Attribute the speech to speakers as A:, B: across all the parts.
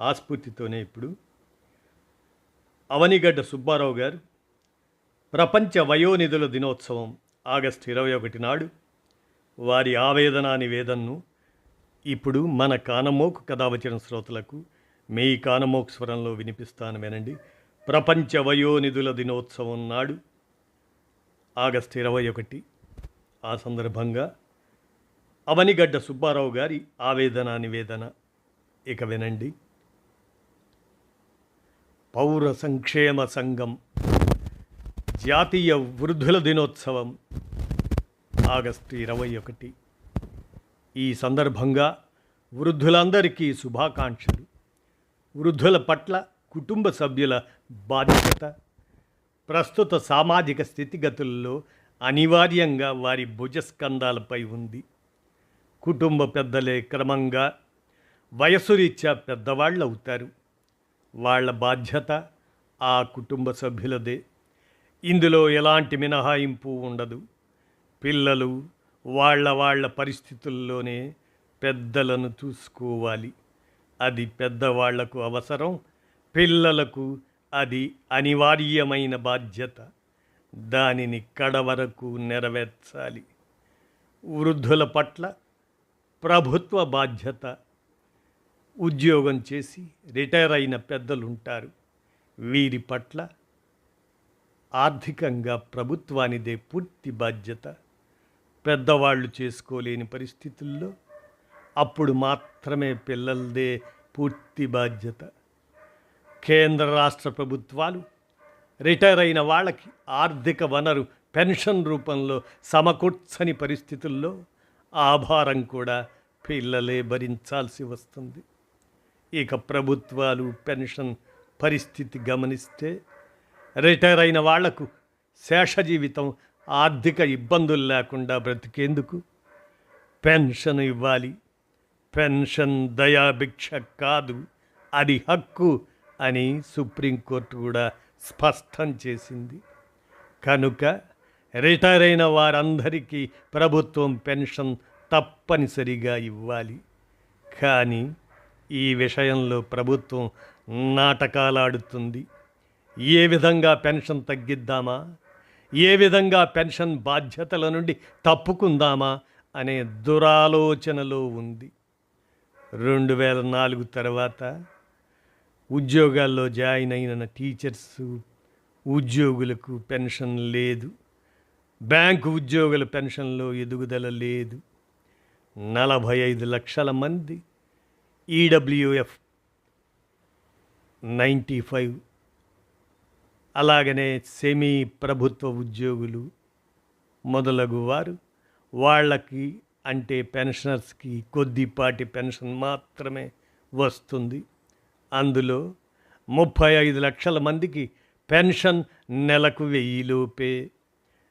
A: ఆస్ఫూర్తితోనే ఇప్పుడు. అవనిగడ్డ సుబ్బారావు గారు ప్రపంచ వయోనిధుల దినోత్సవం ఆగస్టు ఇరవై ఒకటి నాడు వారి ఆవేదన నివేదనను ఇప్పుడు మన కానమోకు కథావచన శ్రోతలకు మీ కానమోకు స్వరంలో వినిపిస్తాను వినండి ప్రపంచ వయోనిధుల దినోత్సవం నాడు ఆగస్టు ఇరవై ఒకటి. ఆ సందర్భంగా అవనిగడ్డ సుబ్బారావు గారి ఆవేదన నివేదన ఇక వినండి. పౌర సంక్షేమ సంఘం జాతీయ వృద్ధుల దినోత్సవం ఆగస్టు ఇరవై ఒకటి. ఈ సందర్భంగా వృద్ధులందరికీ శుభాకాంక్షలు. వృద్ధుల పట్ల కుటుంబ సభ్యుల బాధ్యత ప్రస్తుత సామాజిక స్థితిగతుల్లో అనివార్యంగా వారి భుజస్కంధాలపై ఉంది. కుటుంబ పెద్దలే క్రమంగా వయసురీత్యా పెద్దవాళ్ళు అవుతారు వాళ్ళ బాధ్యత ఆ కుటుంబ సభ్యులదే. ఇందులో ఎలాంటి మినహాయింపు ఉండదు. పిల్లలు వాళ్ళ వాళ్ళ పరిస్థితుల్లోనే పెద్దలను చూసుకోవాలి. అది పెద్దవాళ్ళకు అవసరం పిల్లలకు అది అనివార్యమైన బాధ్యత. దానిని కడవరకు నెరవేర్చాలి. వృద్ధుల పట్ల ప్రభుత్వ బాధ్యత ఉద్యోగం చేసి రిటైర్ అయిన పెద్దలు ఉంటారు వీరి పట్ల ఆర్థికంగా ప్రభుత్వానిదే పూర్తి బాధ్యత. పెద్దవాళ్ళు చేసుకోలేని పరిస్థితుల్లో అప్పుడు మాత్రమే పిల్లలదే పూర్తి బాధ్యత. కేంద్ర రాష్ట్ర ప్రభుత్వాలు రిటైర్ అయిన వాళ్ళకి ఆర్థిక వనరు పెన్షన్ రూపంలో సమకూర్చని పరిస్థితుల్లో ఆ భారం కూడా పిల్లలే భరించాల్సి వస్తుంది. ఇక ప్రభుత్వాలు పెన్షన్ పరిస్థితి గమనిస్తే రిటైర్ అయిన వాళ్ళకు శేష జీవితం ఆర్థిక ఇబ్బందులు లేకుండా బ్రతికేందుకు పెన్షన్ ఇవ్వాలి. పెన్షన్ దయాభిక్ష కాదు అది హక్కు అని సుప్రీంకోర్టు కూడా స్పష్టం చేసింది. కనుక రిటైర్ అయిన వారందరికీ ప్రభుత్వం పెన్షన్ తప్పనిసరిగా ఇవ్వాలి. కానీ ఈ విషయంలో ప్రభుత్వం నాటకాలాడుతుంది. ఏ విధంగా పెన్షన్ తగ్గిద్దామా? ఏ విధంగా పెన్షన్ బాధ్యతల నుండి తప్పుకుందామా? అనే దురాలోచనలో ఉంది. రెండు వేల నాలుగు తర్వాత ఉద్యోగాల్లో జాయిన్ అయిన టీచర్స్ ఉద్యోగులకు పెన్షన్ లేదు. బ్యాంకు ఉద్యోగుల పెన్షన్లో ఎదుగుదల లేదు. నలభై ఐదు లక్షల మంది ఈడబ్ల్యూఎఫ్ నైంటీ ఫైవ్ అలాగనే సెమీ ప్రభుత్వ ఉద్యోగులు మొదలగు వారు వాళ్ళకి అంటే పెన్షనర్స్కి కొద్దిపాటి పెన్షన్ మాత్రమే వస్తుంది. అందులో ముప్పై ఐదు లక్షల మందికి పెన్షన్ నెలకు వెయ్యిలోపే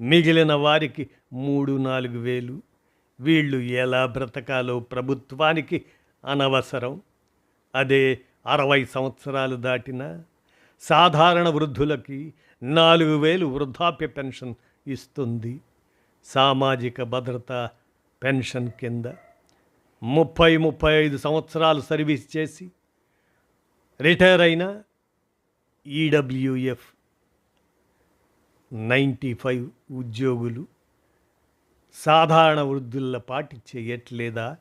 A: మిగిలిన వారికి మూడు నాలుగు వేలు. వీళ్ళు ఎలా బ్రతకాలో ప్రభుత్వానికి అనవసరం. అదే అరవై సంవత్సరాలు దాటిన సాధారణ వృద్ధులకి నాలుగు వేలు వృద్ధాప్య పెన్షన్ ఇస్తుంది. సామాజిక భద్రత పెన్షన్ కింద ముప్పై ముప్పై ఐదు సంవత్సరాలు సర్వీస్ చేసి రిటైర్ అయిన ఈడబ్ల్యూఎఫ్ నైంటీ ఫైవ్ ఉద్యోగులు సాధారణ వృద్ధుల పాటి చేయట్లేదా?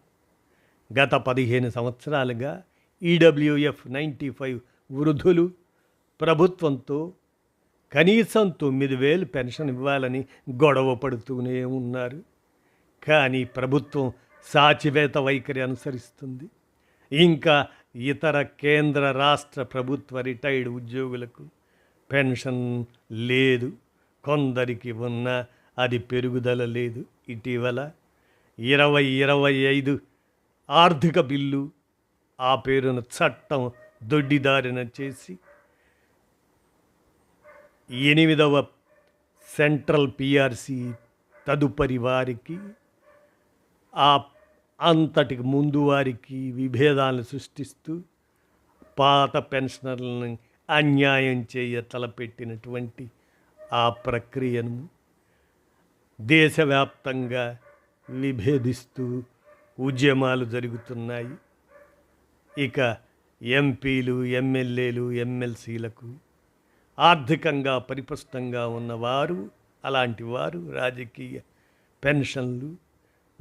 A: గత పదిహేను సంవత్సరాలుగా ఈడబ్ల్యూఎఫ్ నైంటీ ఫైవ్ వృద్ధులు ప్రభుత్వంతో కనీసం తొమ్మిది వేలు పెన్షన్ ఇవ్వాలని గొడవ పడుతూనే ఉన్నారు. కానీ ప్రభుత్వం సాచివేత వైఖరి అనుసరిస్తుంది. ఇంకా ఇతర కేంద్ర రాష్ట్ర ప్రభుత్వ రిటైర్డ్ ఉద్యోగులకు పెన్షన్ లేదు. కొందరికి ఉన్న అది పెరుగుదల లేదు. ఇటీవల ఇరవై ఇరవై ఐదు ఆర్థిక బిల్లు ఆ పేరున చట్టం దొడ్డిదారిన చేసి ఎనిమిదవ సెంట్రల్ పిఆర్సి తదుపరి వారికి ఆ అంతటికి ముందు వారికి విభేదాలను సృష్టిస్తూ పాత పెన్షనర్లను అన్యాయం చేయ తలపెట్టినటువంటి ఆ ప్రక్రియను దేశవ్యాప్తంగా విభేదిస్తూ ఉద్యమాలు జరుగుతున్నాయి. ఇక ఎంపీలు ఎమ్మెల్యేలు ఎమ్మెల్సీలకు ఆర్థికంగా పరిపుష్టంగా ఉన్నవారు అలాంటి వారు రాజకీయ పెన్షన్లు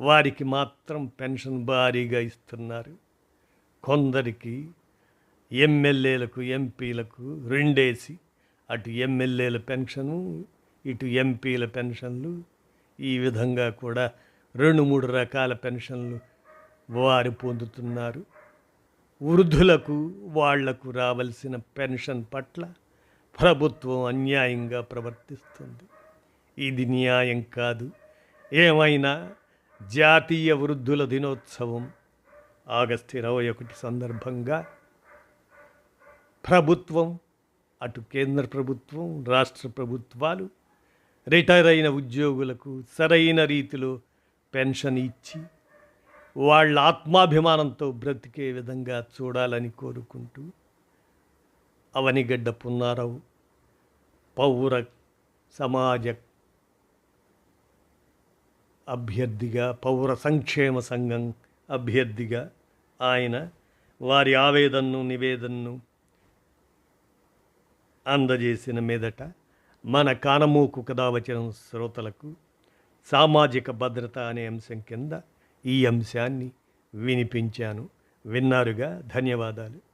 A: వారికి మాత్రం పెన్షన్ భారీగా ఇస్తున్నారు. కొందరికి ఎమ్మెల్యేలకు ఎంపీలకు రెండేసి అటు ఎమ్మెల్యేల పెన్షను ఇటు ఎంపీల పెన్షన్లు ఈ విధంగా కూడా రెండు మూడు రకాల పెన్షన్లు వారు పొందుతున్నారు. వృద్ధులకు వాళ్ళకు రావలసిన పెన్షన్ పట్ల ప్రభుత్వం అన్యాయంగా ప్రవర్తిస్తుంది. ఇది న్యాయం కాదు. ఏమైనా జాతీయ వృద్ధుల దినోత్సవం ఆగస్టు ఇరవై ఒకటి సందర్భంగా ప్రభుత్వం అటు కేంద్ర ప్రభుత్వం రాష్ట్ర ప్రభుత్వాలు రిటైర్ అయిన ఉద్యోగులకు సరైన రీతిలో పెన్షన్ ఇచ్చి వాళ్ళ ఆత్మాభిమానంతో బ్రతికే విధంగా చూడాలని కోరుకుంటూ అవనిగడ్డ పున్నారావు పౌర సమాజ అభ్యర్థిగా పౌర సంక్షేమ సంఘం అభ్యర్థిగా ఆయన వారి ఆవేదనను నివేదనను అందజేసిన మీదట మన కానమూకు కథావచనం శ్రోతలకు సామాజిక భద్రత అనే అంశం కింద ఈ అంశాన్ని వినిపించాను. విన్నారుగా? ధన్యవాదాలు.